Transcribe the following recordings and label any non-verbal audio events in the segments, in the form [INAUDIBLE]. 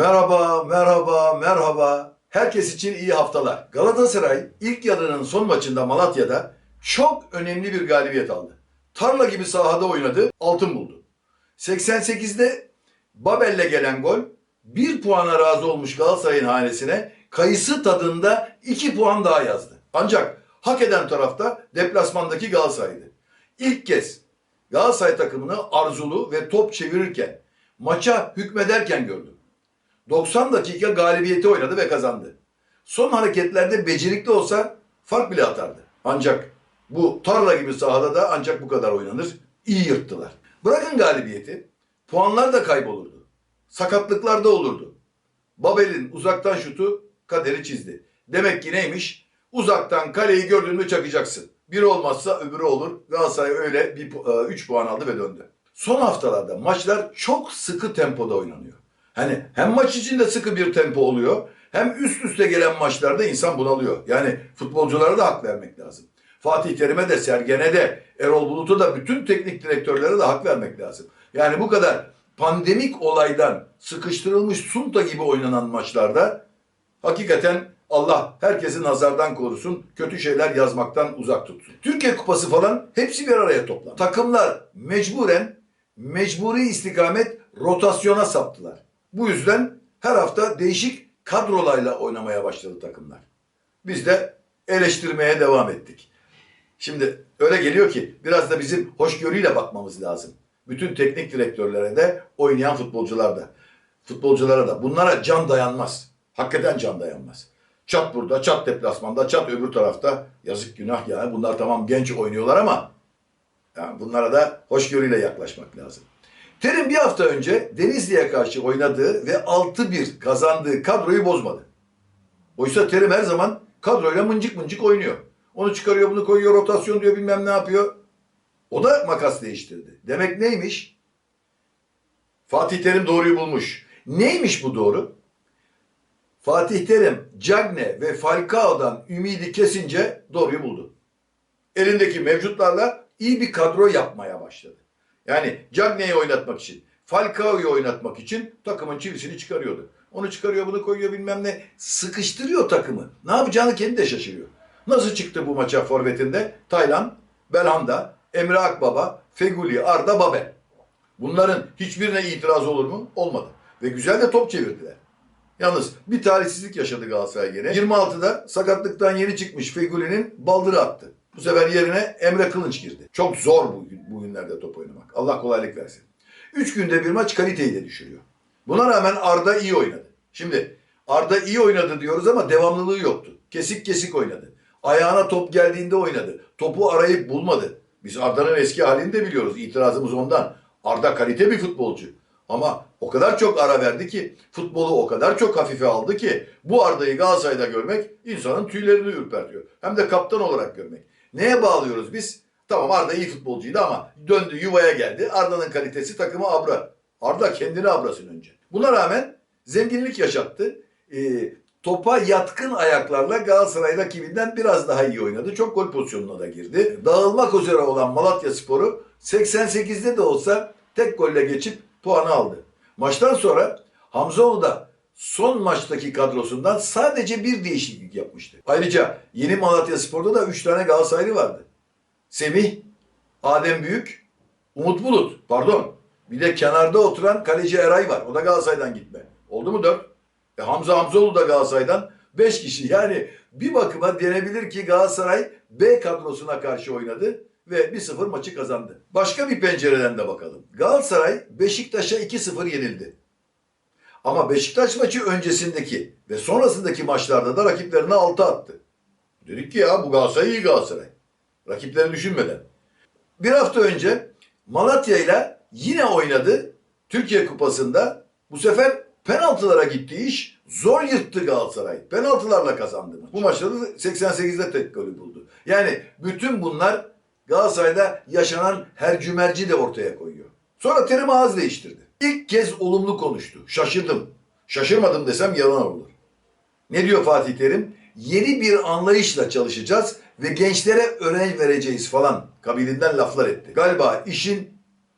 Merhaba, merhaba, merhaba. Herkes için iyi haftalar. Galatasaray ilk yarının son maçında Malatya'da çok önemli bir galibiyet aldı. Tarla gibi sahada oynadı, altın buldu. 88'de Babel'le gelen gol bir puana razı olmuş Galatasaray'ın hanesine kayısı tadında iki puan daha yazdı. Ancak hak eden tarafta deplasmandaki Galatasaray'dı. İlk kez Galatasaray takımını arzulu ve top çevirirken, maça hükmederken gördüm. 90 dakika galibiyeti oynadı ve kazandı. Son hareketlerde becerikli olsa fark bile atardı. Ancak bu tarla gibi sahada da ancak bu kadar oynanır. İyi yırttılar. Bırakın galibiyeti, puanlar da kaybolurdu. Sakatlıklar da olurdu. Babel'in uzaktan şutu kaderi çizdi. Demek ki neymiş? Uzaktan kaleyi gördün mü çakacaksın. Biri olmazsa öbürü olur. Galatasaray öyle 3 puan aldı ve döndü. Son haftalarda maçlar çok sıkı tempoda oynanıyor. Hani hem maç içinde sıkı bir tempo oluyor hem üst üste gelen maçlarda insan bunalıyor. Yani futbolculara da hak vermek lazım. Fatih Terim'e de, Sergen'e de, Erol Bulut'a da bütün teknik direktörlere de hak vermek lazım. Yani bu kadar pandemik olaydan sıkıştırılmış sunta gibi oynanan maçlarda hakikaten Allah herkesin nazardan korusun, kötü şeyler yazmaktan uzak tutsun. Türkiye Kupası falan hepsi bir araya toplandı. Takımlar mecburen mecburi istikamet rotasyona saptılar. Bu yüzden her hafta değişik kadrolarla oynamaya başladı takımlar. Biz de eleştirmeye devam ettik. Şimdi öyle geliyor ki biraz da bizim hoşgörüyle bakmamız lazım. Bütün teknik direktörlere de oynayan futbolcular da. Futbolculara da. Bunlara can dayanmaz. Hakikaten can dayanmaz. Çat burada, çat deplasmanda, çat öbür tarafta. Yazık günah ya. Bunlar tamam genç oynuyorlar ama yani bunlara da hoşgörüyle yaklaşmak lazım. Terim bir hafta önce Denizli'ye karşı oynadığı ve 6-1 kazandığı kadroyu bozmadı. Oysa Terim her zaman kadroyla mıncık mıncık oynuyor. Onu çıkarıyor, bunu koyuyor, rotasyon diyor, bilmem ne yapıyor. O da makas değiştirdi. Demek neymiş? Fatih Terim doğruyu bulmuş. Neymiş bu doğru? Fatih Terim, Cagne ve Falcao'dan ümidi kesince doğruyu buldu. Elindeki mevcutlarla iyi bir kadro yapmaya başladı. Yani Cagne'yi oynatmak için, Falcao'yu oynatmak için takımın çivisini çıkarıyordu. Onu çıkarıyor, bunu koyuyor bilmem ne. Sıkıştırıyor takımı. Ne yapacağını kendi de şaşırıyor. Nasıl çıktı bu maça forvetinde? Taylan, Belhanda, Emre Akbaba, Feguli, Arda, Babel. Bunların hiçbirine itiraz olur mu? Olmadı. Ve güzel de top çevirdiler. Yalnız bir talihsizlik yaşadı Galatasaray gene. 26'da sakatlıktan yeni çıkmış Feguli'nin baldırı attı. Bu sefer yerine Emre Kılınç girdi. Çok zor bugün, bugünlerde top oynamak. Allah kolaylık versin. 3 günde bir maç kaliteyi de düşürüyor. Buna rağmen Arda iyi oynadı. Şimdi Arda iyi oynadı diyoruz ama devamlılığı yoktu. Kesik kesik oynadı. Ayağına top geldiğinde oynadı. Topu arayıp bulmadı. Biz Arda'nın eski halini de biliyoruz. İtirazımız ondan. Arda kalite bir futbolcu. Ama o kadar çok ara verdi ki, futbolu o kadar çok hafife aldı ki bu Arda'yı Galatasaray'da görmek insanın tüylerini ürpertiyor. Hem de kaptan olarak görmek. Neye bağlıyoruz biz? Tamam Arda iyi futbolcuydu ama döndü yuvaya geldi. Arda'nın kalitesi takımı abra. Arda kendini abrasın önce. Buna rağmen zenginlik yaşattı. Ee, topa yatkın ayaklarla Galatasaray rakibinden biraz daha iyi oynadı. Çok gol pozisyonuna da girdi. Dağılmak üzere olan Malatya Sporu 88'de de olsa tek golle geçip puanı aldı. Maçtan sonra Hamzoğlu da son maçtaki kadrosundan sadece bir değişiklik yapmıştı. Ayrıca yeni Malatya Spor'da da 3 tane Galatasaraylı vardı. Semih, Adem Büyük, Umut Bulut, pardon. Bir de kenarda oturan kaleci Eray var. O da Galatasaray'dan gitme. Oldu mu 4? E Hamza Hamzoğlu da Galatasaray'dan 5 kişi. Yani bir bakıma denebilir ki Galatasaray B kadrosuna karşı oynadı ve 1-0 maçı kazandı. Başka bir pencereden de bakalım. Galatasaray Beşiktaş'a 2-0 yenildi. Ama Beşiktaş maçı öncesindeki ve sonrasındaki maçlarda da rakiplerine 6 attı. Dedik ki ya bu Galatasaray iyi Galatasaray. Rakipleri düşünmeden. Bir hafta önce Malatya ile yine oynadı. Türkiye Kupası'nda bu sefer penaltılara gitti iş. Zor yırttı Galatasaray. Penaltılarla kazandı. Bu maçta da 88'de tek golü buldu. Yani bütün bunlar Galatasaray'da yaşanan her cümerci de ortaya koyuyor. Sonra Terim ağız değiştirdi. İlk kez olumlu konuştu. Şaşırdım. Şaşırmadım desem yalan olur. Ne diyor Fatih Terim? Yeni bir anlayışla çalışacağız ve gençlere öğrenci vereceğiz falan kabilinden laflar etti. Galiba işin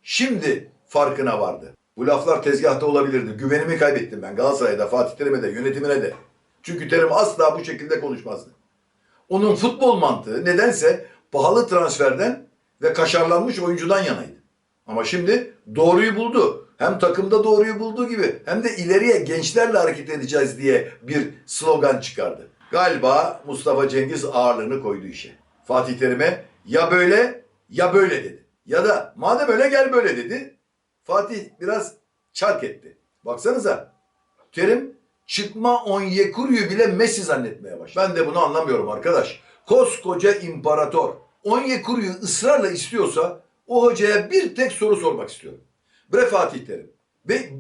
şimdi farkına vardı. Bu laflar tezgahta olabilirdi. Güvenimi kaybettim ben Galatasaray'da, Fatih Terim'e de, yönetimine de. Çünkü Terim asla bu şekilde konuşmazdı. Onun futbol mantığı nedense pahalı transferden ve kaşarlanmış oyuncudan yanaydı. Ama şimdi doğruyu buldu. Hem takımda doğruyu bulduğu gibi hem de ileriye gençlerle hareket edeceğiz diye bir slogan çıkardı. Galiba Mustafa Cengiz ağırlığını koydu işe. Fatih Terim'e ya böyle ya böyle dedi. Ya da madem öyle gel böyle dedi. Fatih biraz çark etti. Baksanıza Terim çıkma Onyekuru'yu bile Messi zannetmeye başladı. Ben de bunu anlamıyorum arkadaş. Koskoca imparator Onyekuru'yu ısrarla istiyorsa o hocaya bir tek soru sormak istiyorum. Bre Fatih Terim ve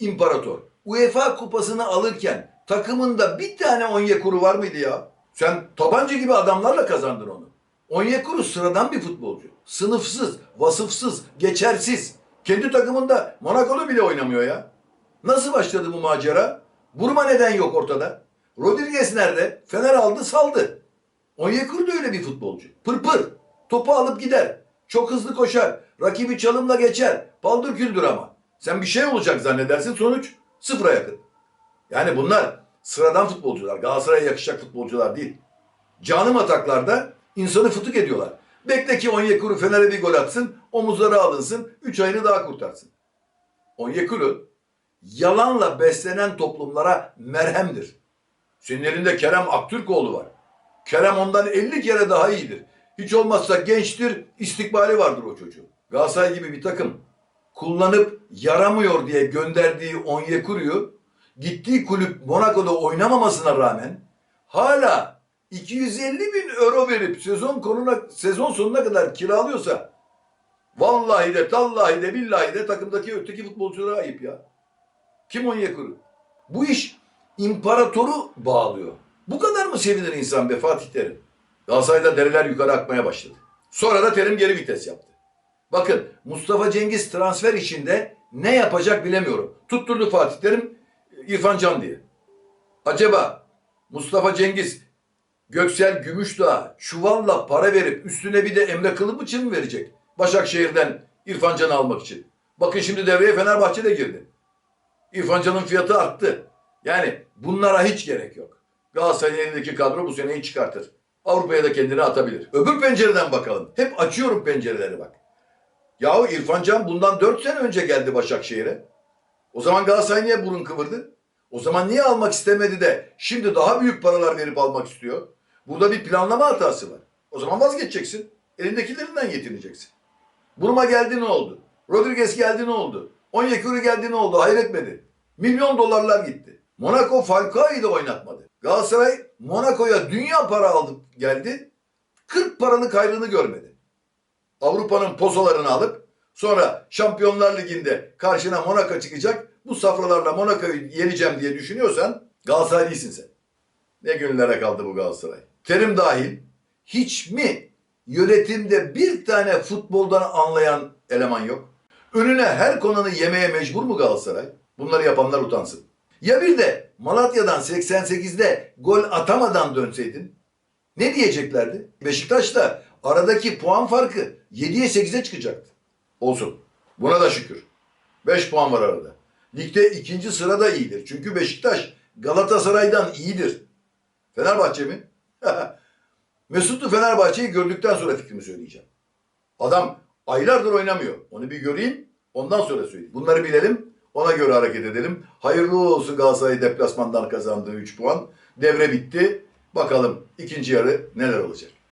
imparator UEFA kupasını alırken takımında bir tane Onyekuru var mıydı ya? Sen tabanca gibi adamlarla kazandın onu. Onyekuru sıradan bir futbolcu. Sınıfsız, vasıfsız, geçersiz. Kendi takımında Monaco'lu bile oynamıyor ya. Nasıl başladı bu macera? Burma neden yok ortada? Rodriguez nerede? Fener aldı saldı. Onyekuru da öyle bir futbolcu. Pır pır. Topu alıp gider. Çok hızlı koşar. Rakibi çalımla geçer. Paldır küldür ama. Sen bir şey olacak zannedersin sonuç sıfıra yakın. Yani bunlar sıradan futbolcular. Galatasaray'a yakışacak futbolcular değil. Canım ataklarda insanı fıtık ediyorlar. Bekle ki Onyekuru Fener'e bir gol atsın, omuzları alınsın, 3 ayını daha kurtarsın. Onyekuru yalanla beslenen toplumlara merhemdir. Senin elinde Kerem Aktürkoğlu var. Kerem ondan 50 kere daha iyidir. Hiç olmazsa gençtir, istikbali vardır o çocuğun. Galatasaray gibi bir takım kullanıp yaramıyor diye gönderdiği Onyekuru'yu gittiği kulüp Monaco'da oynamamasına rağmen hala 250 bin euro verip sezon konuna sezon sonuna kadar kiralıyorsa vallahi de tallahi de billahi de takımdaki öteki futbolculara ayıp ya. Kim Onyekuru? Bu iş imparatoru bağlıyor. Bu kadar mı sevinir insan be Fatih Terim? Galatasaray'da dereler yukarı akmaya başladı. Sonra da Terim geri vites yaptı. Bakın Mustafa Cengiz transfer işinde ne yapacak bilemiyorum. Tutturdu Fatih Terim İrfan Can diye. Acaba Mustafa Cengiz Göksel Gümüşdağ çuvalla para verip üstüne bir de Emre Kılıbıç'ı mı verecek? Başakşehir'den İrfan Can'ı almak için. Bakın şimdi devreye Fenerbahçe de girdi. İrfan Can'ın fiyatı arttı. Yani bunlara hiç gerek yok. Galatasaray'ın elindeki kadro bu seneyi çıkartır. Avrupa'ya da kendini atabilir. Öbür pencereden bakalım. Hep açıyorum pencereleri bak. Yahu İrfan Can bundan 4 sene önce geldi Başakşehir'e. O zaman Galatasaray niye burun kıvırdı? O zaman niye almak istemedi de şimdi daha büyük paralar verip almak istiyor? Burada bir planlama hatası var. O zaman vazgeçeceksin. Elindekilerinden yetineceksin. Buruma geldi ne oldu? Rodriguez geldi ne oldu? Onyekuru geldi ne oldu? Hayretmedi. Milyon dolarlar gitti. Monaco Falcao'yu da oynatmadı. Galatasaray Monaco'ya dünya para aldı geldi. 40 paralık hayrını görmedi. Avrupa'nın pozolarını alıp sonra Şampiyonlar Ligi'nde karşına Monaco çıkacak. Bu safralarla Monaco'yu yeneceğim diye düşünüyorsan Galatasaray sen. Ne günlere kaldı bu Galatasaray. Terim dahil hiç mi yönetimde bir tane futboldan anlayan eleman yok? Önüne her konanı yemeye mecbur mu Galatasaray? Bunları yapanlar utansın. Ya bir de Malatya'dan 88'de gol atamadan dönseydin ne diyeceklerdi? Beşiktaş'ta aradaki puan farkı 7'ye 8'e çıkacaktı. Olsun. Buna da şükür. 5 puan var arada. Ligde ikinci sırada iyidir. Çünkü Beşiktaş Galatasaray'dan iyidir. Fenerbahçe mi? [LAUGHS] Mesut'u Fenerbahçe'yi gördükten sonra fikrimi söyleyeceğim. Adam aylardır oynamıyor. Onu bir göreyim. Ondan sonra söyleyeyim. Bunları bilelim. Ona göre hareket edelim. Hayırlı olsun Galatasaray deplasmandan kazandığı 3 puan. Devre bitti. Bakalım ikinci yarı neler olacak.